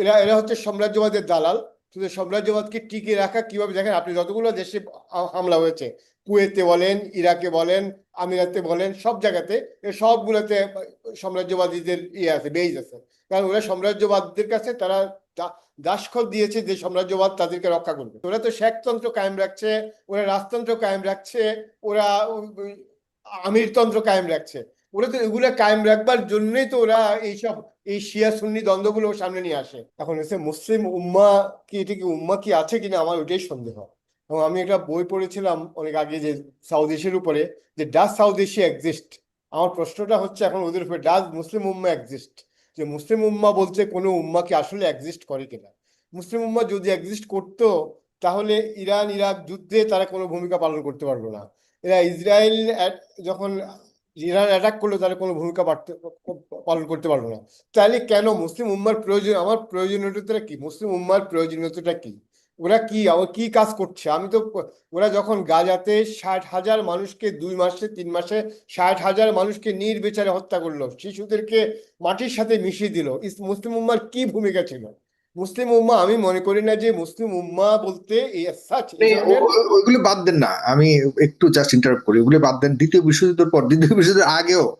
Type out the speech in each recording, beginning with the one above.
এরা এরা হচ্ছে সাম্রাজ্যবাদের দালাল। শুধু সাম্রাজ্যবাদকে টিকিয়ে রাখা কীভাবে? দেখেন আপনি যতগুলো দেশে হামলা হয়েছে, কুয়েতে বলেন, ইরাকে বলেন, আমিরাতে বলেন, সব জায়গাতে সবগুলোতে সাম্রাজ্যবাদীদের ইয়ে আছে, বেইজ আছে। কারণ ওরা সাম্রাজ্যবাদদের কাছে তারা দাসখত দিয়েছে যে সাম্রাজ্যবাদ তাদেরকে রক্ষা করবে। ওরা তো শেখতন্ত্র কায়েম রাখছে, ওরা রাজতন্ত্র কায়েম রাখছে, ওরা আমিরতন্ত্র কায়েম রাখছে। ওরা তো এগুলো কায়েম রাখবার জন্যই তো ওরা এইসব এই শিয়া সুন্নি দ্বন্দ্বগুলো সামনে নিয়ে আসে। এখন এসে মুসলিম উম্মা কি, এটা কি উম্মা কি আছে কিনা আমার ওইটাই সন্দেহ। এবং আমি একটা বই পড়েছিলাম অনেক আগে যে সাউথ এশিয়ার উপরে, যে ডাজ সাউথ এশিয়া এক্সিস্ট আমার প্রশ্নটা হচ্ছে এখন ওদের উপরে ডাজ মুসলিম উম্মা এক্সিস্ট যে মুসলিম উম্মা বলতে কোনো উম্মা কি আসলে এক্সিস্ট করে কিনা? মুসলিম উম্মা যদি এক্সিস্ট করতো, তাহলে ইরান, ইরাক যুদ্ধে তারা কোনো ভূমিকা পালন করতে পারল না। এরা ইসরায়েল যখন ইরান অ্যাটাক করল তারা কোনো ভূমিকা পারতে- পালন করতে পারল না। তাহলে কেন মুসলিম উম্মার প্রয়োজন, আমার প্রয়োজনীয়তাটা কি? মুসলিম উম্মার প্রয়োজনীয়তাটা কি? ওরা কি কি কাজ করছে? আমি তো, ওরা যখন গাজাতে ষাট হাজার মানুষকে দুই মাসে, তিন মাসে ষাট হাজার মানুষকে নির্বিচারে হত্যা করল, শিশুদেরকে মাটির সাথে মিশিয়ে দিল মুসলিম উম্মার কি ভূমিকা ছিল? মুসলিম উম্মা আমি মনে করি না যে মুসলিম উম্মা বলতে ওইগুলো বাদ দেন না। আমি একটু জাস্ট ইন্টারাপ্ট করি। ওগুলো বাদ দেন। দ্বিতীয় বিশ্বযুদ্ধের পর দ্বিতীয় বিশ্বযুদ্ধের আগেও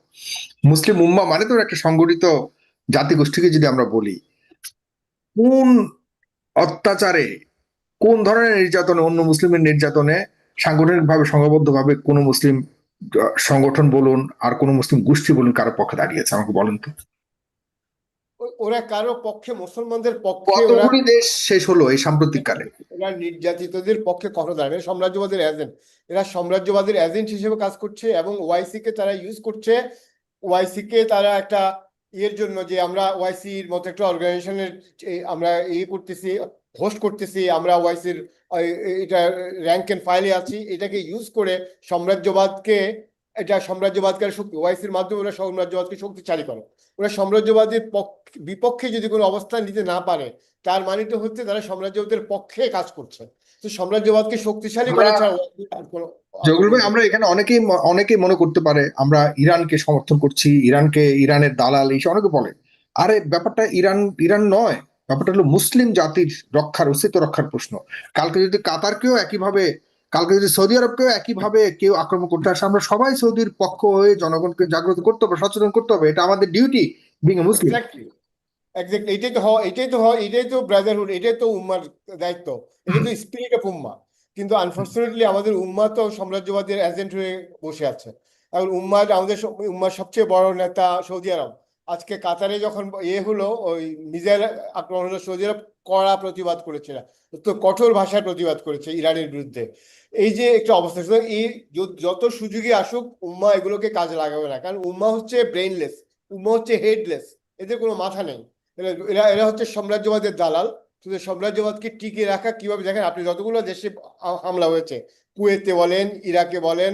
মুসলিম উম্মা মানে তো একটা সংগঠিত জাতিগোষ্ঠীকে যদি আমরা বলি কোন অত্যাচারে কোন ধরনের নির্যাতনে অন্য মুসলিমের নির্যাতনে সাংগঠনিকভাবে সংঘবদ্ধভাবে কোনো মুসলিম সংগঠন বলুন আর কোনো মুসলিম গোষ্ঠী বলুন কারও পক্ষে দাঁড়িয়েছে আমাকে বলেন তো। ওরা কারও পক্ষে মুসলমানদের পক্ষে ওরা কতগুলি দেশ শেষ হলো এই সাম্প্রতিক কালে এরা নির্যাতিতদের পক্ষে কখনো দাঁড়ায় সাম্রাজ্যবাদের এজেন্ট এরা সাম্রাজ্যবাদের এজেন্ট হিসেবে কাজ করছে এবং ওয়াইসি কে তারা ইউজ করছে। ওয়াইসি কে তারা একটা ইয়ের জন্য যে আমরা ওয়াইসির মতো একটা অর্গানাইজেশনের আমরা ইয়ে করতেছি হোস্ট করতেছি আমরা ওয়াইসির এটা র্যাঙ্ক এন্ড ফাইলে আছি। এটাকে ইউজ করে সাম্রাজ্যবাদকে এটা সাম্রাজ্যবাদকে শক্তি ওয়াইসির মাধ্যমে ওরা সাম্রাজ্যবাদকে শক্তিশালী করে। ওরা সাম্রাজ্যবাদের পক্ষ বিপক্ষে যদি কোনো অবস্থান নিতে না পারে তার মানে তো হচ্ছে তারা সাম্রাজ্যবাদের পক্ষে কাজ করছে। তো সাম্রাজ্যবাদকে শক্তিশালী করা আমরা- ছাড়া যেগুলো আমরা এখানে অনেকেই অনেকেই মনে করতে পারে আমরা ইরানকে সমর্থন করছি ইরানকে ইরানের দালাল এইসব অনেকে বলে। আরে ব্যাপারটা ইরান ইরান নয় ব্যাপারটা হলো মুসলিম জাতির রক্ষার অস্তিত্ব রক্ষার প্রশ্ন। কালকে যদি কাতারকেও একইভাবে কালকে যদি সৌদি আরবকেও একইভাবে কেউ আক্রমণ করতে আসে, আমরা সবাই সৌদির পক্ষ হয়ে জনগণকে জাগ্রত করতে হবে, সচেতন করতে হবে। এটা আমাদের duty being a Muslim exactly এটাই তো হওয়া, এটাই তো হওয়া, এটাই তো ব্রাদারহুড এটাই তো উম্মার দায়িত্ব। এটাই তো স্পিরিট অফ উম্মা। কিন্তু আনফর্চুনেটলি আমাদের উম্মা তো সাম্রাজ্যবাদের এজেন্ট হয়ে বসে আছে। এখন উম্মার, আমাদের উম্মার সবচেয়ে বড় নেতা সৌদি আরব। আজকে কাতারে যখন ইয়ে হলো, ওই মিসাইল আক্রমণ হলো সৌদি আরব কড়া প্রতিবাদ করেছে তো কঠোর ভাষায় প্রতিবাদ করেছে ইরানের বিরুদ্ধে। এই যে একটা অবস্থা, সুতরাং এই যত সুযোগই আসুক, উম্মা এগুলোকে কাজে লাগাবে না। কারণ উম্মা হচ্ছে ব্রেইনলেস উম্মা হচ্ছে হেডলেস এদের কোনো মাথা নেই। এরা এরা হচ্ছে সাম্রাজ্যবাদের দালাল। শুধু সাম্রাজ্যবাদকে টিকিয়ে রাখা কীভাবে? দেখেন আপনি যতগুলো দেশে হামলা হয়েছে, কুয়েতে বলেন, ইরাকে বলেন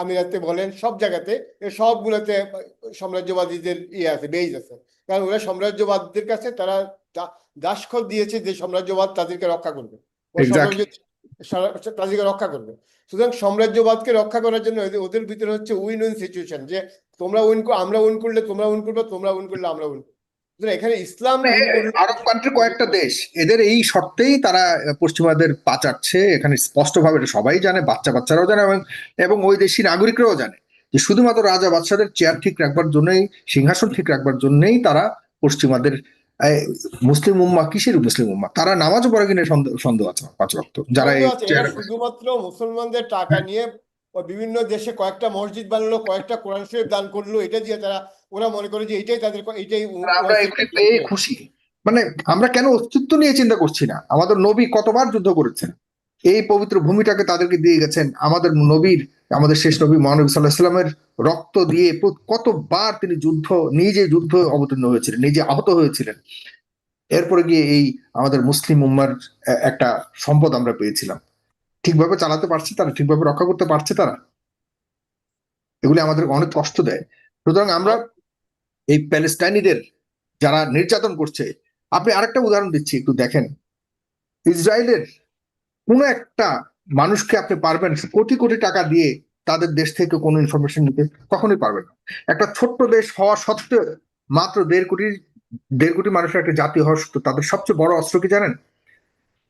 আমিরাতে বলেন, সব জায়গাতে সবগুলোতে সাম্রাজ্যবাদীদের ইয়ে আছে বেইজ আছে। কারণ ওরা সাম্রাজ্যবাদীদের কাছে তারা দাসখত দিয়েছে যে সাম্রাজ্যবাদ তাদেরকে রক্ষা করবে। তাদেরকে রক্ষা করবে। সুতরাং সাম্রাজ্যবাদকে রক্ষা করার জন্য ওদের ভিতরে হচ্ছে উইন উইন সিচুয়েশন যে তোমরা উইন আমরা উইন করলে তোমরা উইন করবে তোমরা উইন করলে আমরা উইন এখানে ইসলাম মানে আরব কান্ট্রি কয়েকটা দেশ এদের এই শর্তেই তারা পশ্চিমাদের পাচাচ্ছে। এখানে স্পষ্টভাবে এটা সবাই জানে বাচ্চা বাচ্চারাও জানে এবং এবং ওই দেশি নাগরিকরাও জানে যে শুধুমাত্র রাজা বাদশাদের চেয়ার ঠিক রাখবার জন্যই সিংহাসন ঠিক রাখবার জন্যই তারা পশ্চিমাদের মুসলিম উম্মা কিসের মুসলিম উম্মা তারা নামাজও পড়ে কিনা সন্দেহ আছে পাঁচ রক্ত। যারা শুধুমাত্র মুসলমানদের টাকা নিয়ে বিভিন্ন দেশে কয়েকটা মসজিদ বানালো কয়েকটা কোরআন শরীফ দান করল এটা দিয়ে তারা ওরা মনে করে যে এটাই তাদের এটাই আমরা পেয়ে খুশি। মানে আমরা কেন অস্তিত্ব নিয়ে চিন্তা করছি না? আমাদের নবী কতবার যুদ্ধ করেছেন? এই পবিত্র ভূমিটাকে তাদেরকে দিয়ে গেছেন। আমাদের নবীর আমাদের শেষ নবী মহানবী সাল্লাহ ইসলামের রক্ত দিয়ে কতবার তিনি যুদ্ধ, নিজে যুদ্ধ অবতীর্ণ হয়েছিলেন, নিজে আহত হয়েছিলেন। এরপরে গিয়ে এই আমাদের মুসলিম উম্মার একটা সম্পদ আমরা পেয়েছিলাম। ঠিকভাবে চালাতে পারছে তারা, ঠিকভাবে রক্ষা করতে পারছে তারা। এগুলি আমাদের অনেক কষ্ট দেয়। সুতরাং আমরা এই প্যালেস্টাইনিদের যারা নির্যাতন করছে, আপনি আরেকটা উদাহরণ দিচ্ছি, একটু দেখেন। ইসরায়েলের কোন একটা মানুষকে আপনি পারবেন কোটি কোটি টাকা দিয়ে তাদের দেশ থেকে কোনো ইনফরমেশন নিতে, কখনোই পারবেন না। একটা ছোট্ট দেশ হওয়া সত্ত্বেও মাত্র দেড় কোটি দেড় কোটি মানুষের একটা জাতি হওয়া সত্ত্বেও তাদের সবচেয়ে বড় অস্ত্র কি জানেন?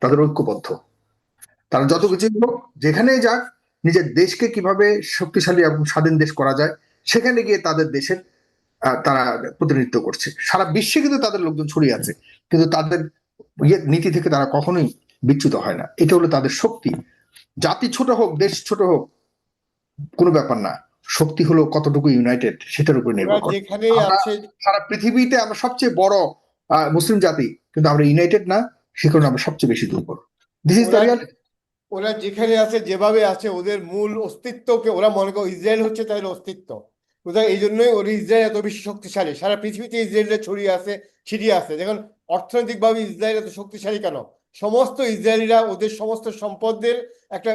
তাদের ঐক্যবদ্ধ। তারা যত কিছু হোক, যেখানেই যাক, নিজের দেশকে কীভাবে শক্তিশালী এবং স্বাধীন দেশ করা যায়, সেখানে গিয়ে তাদের দেশের তারা প্রতিনিধিত্ব করছে। সারা বিশ্বে কিন্তু তাদের লোকজন ছড়িয়ে আছে, কিন্তু তাদের ইয়ে নীতি থেকে তারা কখনোই বিচ্যুত হয় না। এটা হলো তাদের শক্তি। জাতি ছোট হোক দেশ ছোট হোক কোনো ব্যাপার না। শক্তি হলো কতটুকু ইউনাইটেড সেটার উপর নির্ভর করে। সারা পৃথিবীতে আমরা সবচেয়ে বড় মুসলিম জাতি কিন্তু আমরা ইউনাইটেড না সে কারণে আমরা সবচেয়ে বেশি দুর্বল। দিস ইজ দ্য ওরা যেখানে আছে যেভাবে আছে ওদের মূল অস্তিত্বকে ওরা মনে করে ইসরায়েল হচ্ছে তাদের অস্তিত্ব। সুতরাং এই জন্যই ওর ইসরায়েল এত বেশি শক্তিশালী। সারা পৃথিবীতে ইসরায়েলরা ছড়িয়ে আছে ছিটিয়ে আছে। দেখুন অর্থনৈতিকভাবে ইসরায়েল এত শক্তিশালী কেন? সমস্ত ইসরায়েলিরা ওদের সমস্ত সম্পদের একটা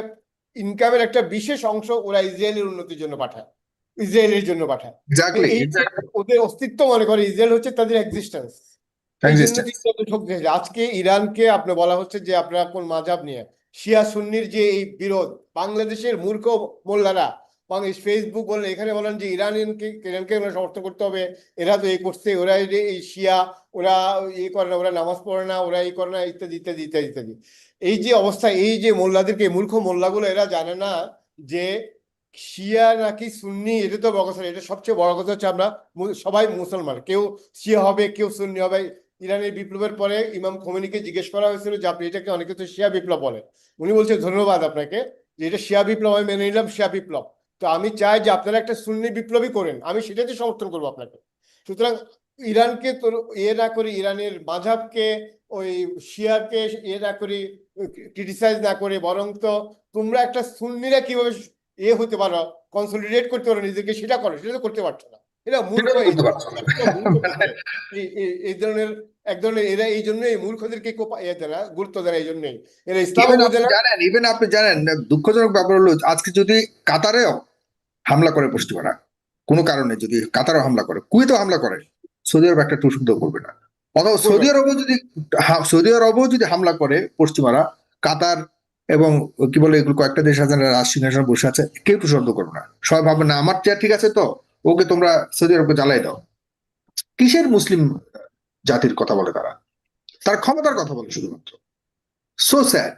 ইনকামের একটা বিশেষ অংশ ওরা ইসরায়েলের উন্নতির জন্য পাঠায় ইসরায়েলের জন্য পাঠায়। ওদের অস্তিত্ব মনে করে ইসরায়েল হচ্ছে তাদের এক্সিস্টেন্স। আজকে ইরানকে আপনি বলা হচ্ছে যে আপনারা কোন মাঝাব নিয়ে শিয়া সুন্নির যে এই বিরোধ বাংলাদেশের মূর্খ মোল্লারা বাংলাদেশ ফেসবুক বলেন এখানে বলেন যে ইরানিয়ানকে, ইরানকে ওরা সমর্থন করতে হবে। এরা তো এ করছে, ওরা এই শিয়া, ওরা এই করে না, ওরা নামাজ পড়ে না, ওরা এই করে না, ইত্যাদি ইত্যাদি ইত্যাদি ইত্যাদি। এই যে অবস্থা, এই যে মোল্লাদেরকে মূর্খ মোল্লাগুলো, এরা জানে না যে শিয়া নাকি সুন্নি, এটা তো বড় কথা এটা সবচেয়ে বড় কথা হচ্ছে আমরা সবাই মুসলমান। কেউ শিয়া হবে, কেউ সুন্নি হবে। ইরানের বিপ্লবের পরে ইমাম খোমেনিকে জিজ্ঞেস করা হয়েছিল যে, আপনি এটাকে অনেকে তো শিয়া বিপ্লব বলে উনি বলছে, ধন্যবাদ আপনাকে, যে এটা শিয়া বিপ্লব, আমি মেনে নিলাম, শিয়া বিপ্লব। তো আমি চাই যে আপনারা একটা সুন্নি বিপ্লবী করেন। আমি সেটাতে সমর্থন করব আপনাকে। সুতরাং ইরানকে তো ইয়ে না করে ইরানের মাঝাবকে ওই শিয়াকে ইয়ে না করে ক্রিটিসাইজ না করে বরং তো তোমরা একটা সুন্নিরা কীভাবে এ হতে পারো কনসলিডেট করতে পারো নিজেকে সেটা করো সেটা তো করতে পারছ না। এটা মূর্খ এই ধরনের এক ধরনের এরা এই জন্যই মূর্খদেরকে ইয়ে গুরুত্ব দেয় এই জন্যই। এরা ইসলাম আপনি জানেন ইভেন আপনি জানেন দুঃখজনক ব্যাপার হলো আজকে যদি কাতারেও হামলা করে পশ্চিমারা কোনো কারণে যদি কাতারও হামলা করে কুয়েতেও হামলা করে সৌদি আরব একটা টুসুদ্ধ করবে না। অথবা সৌদি আরবও যদি সৌদি আরবও যদি হামলা করে পশ্চিমারা কাতার এবং কি বলে এগুলো কয়েকটা দেশ আছে রাজ সিংহাসনে বসে আছে কেউ তো করবে না। সবাই ভাববে না আমার চেয়ার ঠিক আছে তো ওকে তোমরা সৌদি আরবকে জ্বালাই দাও। কিসের মুসলিম জাতির কথা বলে তারা? তার ক্ষমতার কথা বলে শুধুমাত্র। সো স্যাড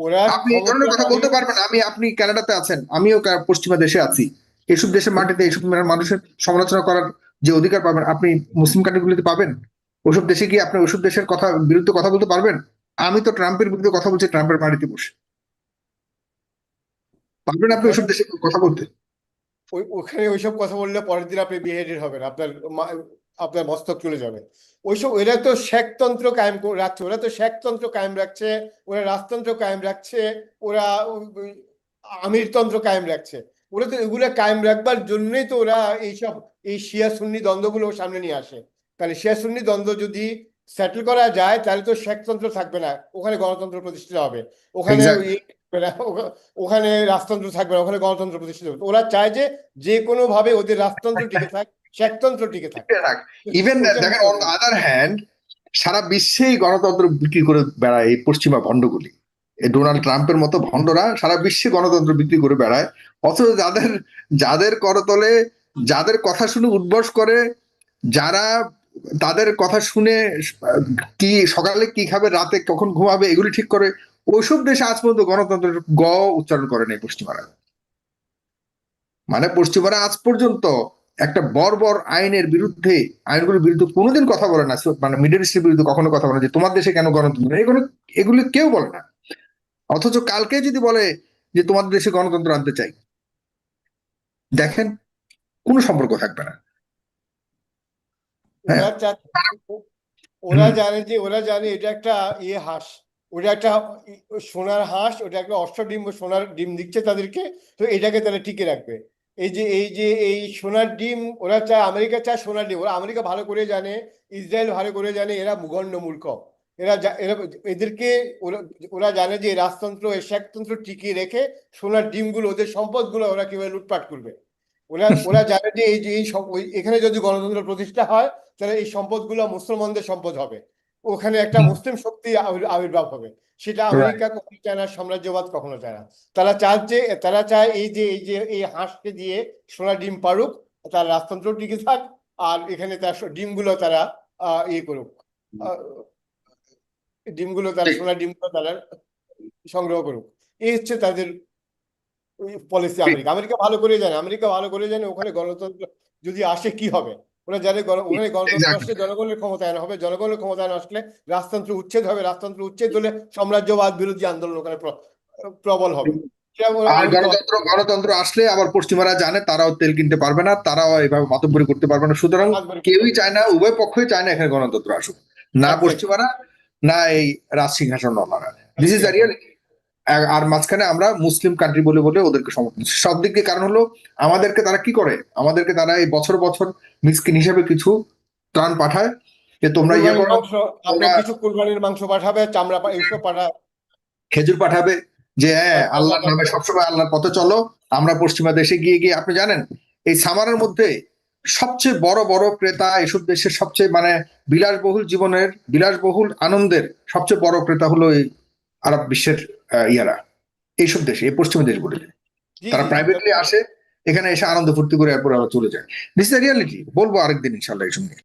ওরা আপনি এই কথা বলতে পারবেন আমি আপনি কানাডাতে আছেন। আমিও পশ্চিমা দেশে আছি। এসব দেশের মাটিতে এসব মানুষের সমালোচনা করার যে অধিকার পাবেন আপনি মুসলিম কান্ট্রিগুলিতে পাবেন? ওসব দেশে গিয়ে আপনি ওসব দেশের কথা বিরুদ্ধে কথা বলতে পারবেন? আমি তো ট্রাম্পের বিরুদ্ধে কথা বলছি ট্রাম্পের বাড়িতে বসে। পারবেন আপনি ওসব দেশে কথা বলতে? ওই ওখানে ওইসব কথা বললে পরের দিন আপনি বিহেডেড হবেন। আপনার মা- আপনার মস্তক চলে যাবে। ওইসব এরা তো শেখতন্ত্র কায়েম রাখছে ওরা তো শেখতন্ত্র কায়েম রাখছে ওরা রাজতন্ত্র কায়েম রাখছে ওরা আমিরতন্ত্র কায়েম রাখছে। ওরা তো এগুলো কায়েম রাখবার জন্যই তো ওরা এইসব এই শিয়া সুন্নি দ্বন্দ্বগুলো সামনে নিয়ে আসে। তাহলে শিয়া সুন্নি দ্বন্দ্ব যদি সেটেল করা যায় তাহলে তো শেখতন্ত্র থাকবে না। ওখানে গণতন্ত্র প্রতিষ্ঠিত হবে। ওখানে ওখা- ওখানে রাজতন্ত্র থাকবে না ওখানে গণতন্ত্র প্রতিষ্ঠিত হবে। ওরা চায় যে যে কোনো ভাবে ওদের রাজতন্ত্র টিকে থাক শেখতন্ত্র টিকে থাক। ইভেন দেখেন অন আদার হ্যান্ড সারা বিশ্বেই গণতন্ত্র বিক্রি করে বেড়ায় এই পশ্চিমা ভণ্ডগুলি। এই ডোনাল্ড ট্রাম্পের মতো ভণ্ডরা সারা বিশ্বে গণতন্ত্র বিক্রি করে বেড়ায়। অথচ যাদের যাদের করতলে যাদের কথা শুনে উদ্বস করে যারা তাদের কথা শুনে কি সকালে কি খাবে রাতে কখন ঘুমাবে এগুলি ঠিক করে ওইসব দেশে আজ পর্যন্ত গণতন্ত্রের গ উচ্চারণ করে নাই পশ্চিমারা। মানে পশ্চিমারা আজ পর্যন্ত একটা বর্বর আইনের বিরুদ্ধে আইনগুলোর বিরুদ্ধে কোনোদিন কথা বলে না মানে মিডল ইস্টের বিরুদ্ধে কখনো কথা বলে না যে তোমার দেশে কেন গণতন্ত্র নেই? এগুলো এগুলো কেউ বলে না অথচ কালকে যদি বলে যে তোমাদের দেশে গণতন্ত্র আনতে চাই দেখেন কোনো সম্পর্ক থাকবে না হ্যাঁ। ওরা হুম। জানে যে ওরা জানে এটা একটা ইয়ে হাঁস ওটা একটা সোনার হাঁস ওটা একটা অষ্ট ডিম সোনার ডিম দিচ্ছে তাদেরকে তো এটাকে তারা টিকে রাখবে এই যে এই যে এই সোনার ডিম ওরা চায় আমেরিকা চায় সোনার ডিম ওরা আমেরিকা ভালো করে জানে ইসরায়েল ভালো করে জানে এরা মুগণ্ড মূর্খ। এরা এরা এদেরকে ওরা ওরা জানে যে রাজতন্ত্র এই শেখতন্ত্র টিকিয়ে রেখে সোনার ডিমগুলো ওদের সম্পদগুলো ওরা কীভাবে লুটপাট করবে। ওরা ওরা জানে যে এই যে এই এখানে যদি গণতন্ত্র প্রতিষ্ঠা হয় তাহলে এই সম্পদগুলো মুসলমানদের সম্পদ হবে। ওখানে একটা মুসলিম শক্তি আবির্ভাব হবে। সেটা আমেরিকা কখনো চায় না সাম্রাজ্যবাদ কখনো চায় না। তারা চায় যে তারা চায় এই যে এই যে এই হাঁসকে দিয়ে সোনা ডিম পারুক তার রাজতন্ত্র টিকে থাক আর এখানে তার ডিমগুলো তারা আহ, ইয়ে করুক ডিমগুলো তারা। সোনার ডিমগুলো তারা সংগ্রহ করুক। এই হচ্ছে তাদের পলিসি আমেরিকা। আমেরিকা ভালো করে জানে আমেরিকা ভালো করে জানে ওখানে গণতন্ত্র যদি আসে কি হবে? ওরা গণ- ওখানে গণতন্ত্র আসলে জনগণের ক্ষমতায়ন হবে জনগণের ক্ষমতায়ন আসলে রাজতন্ত্র উচ্ছেদ হবে রাজতন্ত্র উচ্ছেদ হলে সাম্রাজ্যবাদ বিরোধী আন্দোলন ওখানে প্রবল হবে। আর গণতন্ত্র গণতন্ত্র আসলে আবার পশ্চিমারা জানে তারাও তেল কিনতে পারবে না তারাও এভাবে মাতব্বরি করতে পারবে না। সুতরাং কেউই চায় না উভয় পক্ষই চায় না এখানে গণতন্ত্র আসুক। না পশ্চিমারা না এই রাজ সিংহাসন দিস ইজ রিয়াল আর মাঝখানে আমরা মুসলিম কান্ট্রি বলে বলে ওদেরকে সমর্থন সব দিক দিয়ে কারণ হলো আমাদেরকে তারা কি করে? আমাদেরকে তারা এই বছর বছর মিসকিন হিসাবে কিছু ত্রাণ পাঠায় যে তোমরা ইয়ে করো কিছু কুরবানির মাংস পাঠাবে চামড়া এইসব পাঠায়। খেজুর পাঠাবে যে হ্যাঁ আল্লাহর নামে সবসময় আল্লাহর পথে চলো আমরা পশ্চিমা দেশে গিয়ে গিয়ে আপনি জানেন এই সামারের মধ্যে সবচেয়ে বড় বড় ক্রেতা এসব দেশের সবচেয়ে মানে বিলাসবহুল জীবনের বিলাসবহুল আনন্দের সবচেয়ে বড় ক্রেতা হলো এই আরব বিশ্বের ইয়ারা। এইসব দেশে এই পশ্চিমা দেশগুলো তারা প্রাইভেটলি আসে এখানে এসে আনন্দ ফুর্তি করে এরপর আবার চলে যায়। দিস ইজ রিয়ালিটি বলব আরেকদিন ইনশাল্লাহ এই সঙ্গে।